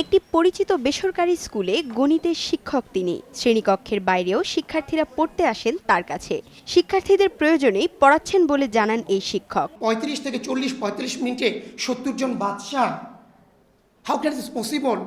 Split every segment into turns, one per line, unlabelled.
একটি পরিচিত বেসরকারি স্কুলে গণিতের শিক্ষক তিনি। শ্রেণীকক্ষের বাইরেও শিক্ষার্থীরা পড়তে আসেন তার কাছে। শিক্ষার্থীদের প্রয়োজনেই পড়াচ্ছেন বলে জানান এই শিক্ষক।
পঁয়ত্রিশ থেকে চল্লিশ, পঁয়ত্রিশ মিনিটে সত্তর জন বাচ্চা হাউ ক্যান ইস পসিবল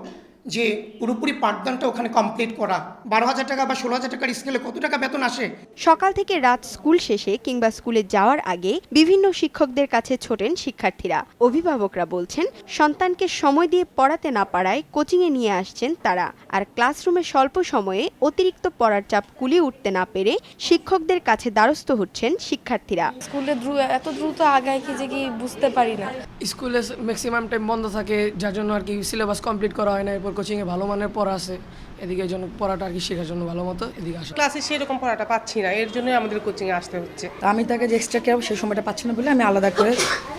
যে পুরোপুরি পাঠদানটা ওখানে কমপ্লিট করা। বারো হাজার টাকা বা ষোলো হাজার টাকার স্কেলে কত টাকা বেতন আসে?
সকাল থেকে রাত স্কুল শেষে কিংবা স্কুলে যাওয়ার আগে বিভিন্ন শিক্ষকদের কাছে ছোটেন শিক্ষার্থীরা। অভিভাবকরা বলছেন সন্তানকে সময় দিয়ে পড়াতে না পারায় কোচিংয়ে নিয়ে আসছেন তারা। আর ক্লাসরুমে স্বল্প সময়ে অতিরিক্ত পড়ার চাপ কুলিয়ে উঠতে না পেরে শিক্ষকদের কাছে দ্বারস্থ হচ্ছেন শিক্ষার্থীরা।
স্কুলে দ্রুত এত দ্রুত আগায় কি যে কি বুঝতে পারি না।
স্কুলে ম্যাক্সিমাম টাইম বন্ধ থাকে যার জন্য আর কি সিলেবাস কমপ্লিট করা হয় না এরপর কোচিংয়ে ভালো মানের পড়া আছে এদিকে এই জন্য পড়াটা আর কি শেখার জন্য ভালো মতো এদিকে আসা।
ক্লাসে সেরকম পড়াটা পাচ্ছি না এর জন্যই আমাদের কোচিংয়ে আসতে হচ্ছে।
তো আমি তাকে যে এক্সট্রা কেয়ার সেই সময়টা পাচ্ছি না বলে আমি আলাদা করে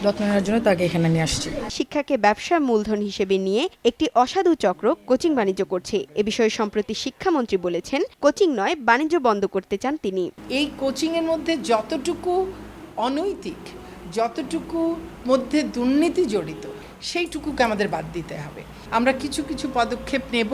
যত্ন নেওয়ার জন্য তাকে এখানে নিয়ে আসছি।
শিক্ষাকে ব্যবসার মূলধন হিসেবে নিয়ে একটি অসাধু চক্র কোচিং বাণিজ্য করছে। এ বিষয়ে সম্প্রতি শিক্ষামন্ত্রী বলেছেন কোচিং নয় বাণিজ্য বন্ধ করতে চান তিনি।
এই কোচিংয়ের মধ্যে যতটুকু অনৈতিক যতটুকু মধ্যে দুর্নীতি জড়িত সেইটুকুকে আমাদের বাদ দিতে হবে। আমরা কিছু কিছু পদক্ষেপ নেব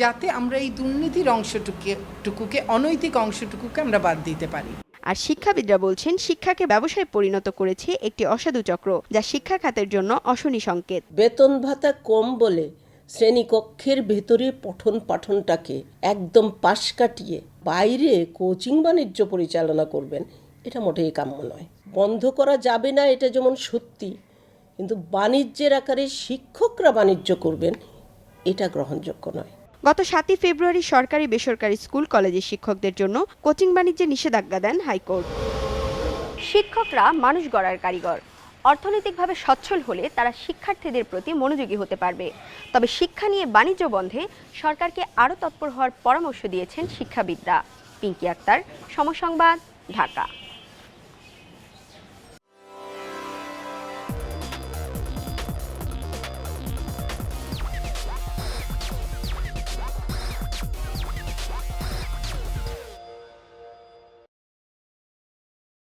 যাতে আমরা এই দুর্নীতির অংশটুকে টুকুকে অনৈতিক অংশটুকুকে আমরা বাদ দিতে পারি।
আর শিক্ষাবিদরা বলছেন শিক্ষাকে ব্যবসায় পরিণত করেছে একটি অসাধু চক্র যা শিক্ষা খাতের জন্য অশনি সংকেত।
বেতন ভাতা কম বলে শ্রেণীকক্ষের ভেতরে পঠন পাঠনটাকে একদম পাশ কাটিয়ে বাইরে কোচিং বাণিজ্য পরিচালনা করবেন এটা মোটেই কাম্য নয়। বন্ধ করা যাবে না এটা যেমন সত্যি কিন্তু বাণিজ্যের আকারে শিক্ষকরা বাণিজ্য করবেন, এটা গ্রহণযোগ্য নয়।
গত সাতই ফেব্রুয়ারি সরকারি বেসরকারি স্কুল কলেজের শিক্ষকদের জন্য কোচিং বাণিজ্যে নিষেধাজ্ঞা দেন হাইকোর্ট। শিক্ষকরা মানুষ গড়ার কারিগর। অর্থনৈতিকভাবে সচ্ছল হলে তারা শিক্ষার্থীদের প্রতি মনোযোগী হতে পারবে। তবে শিক্ষা নিয়ে বাণিজ্য বন্ধে সরকারকে আরও তৎপর হওয়ার পরামর্শ দিয়েছেন শিক্ষাবিদরা। পিঙ্কি আক্তার, সমসংবাদ, ঢাকা।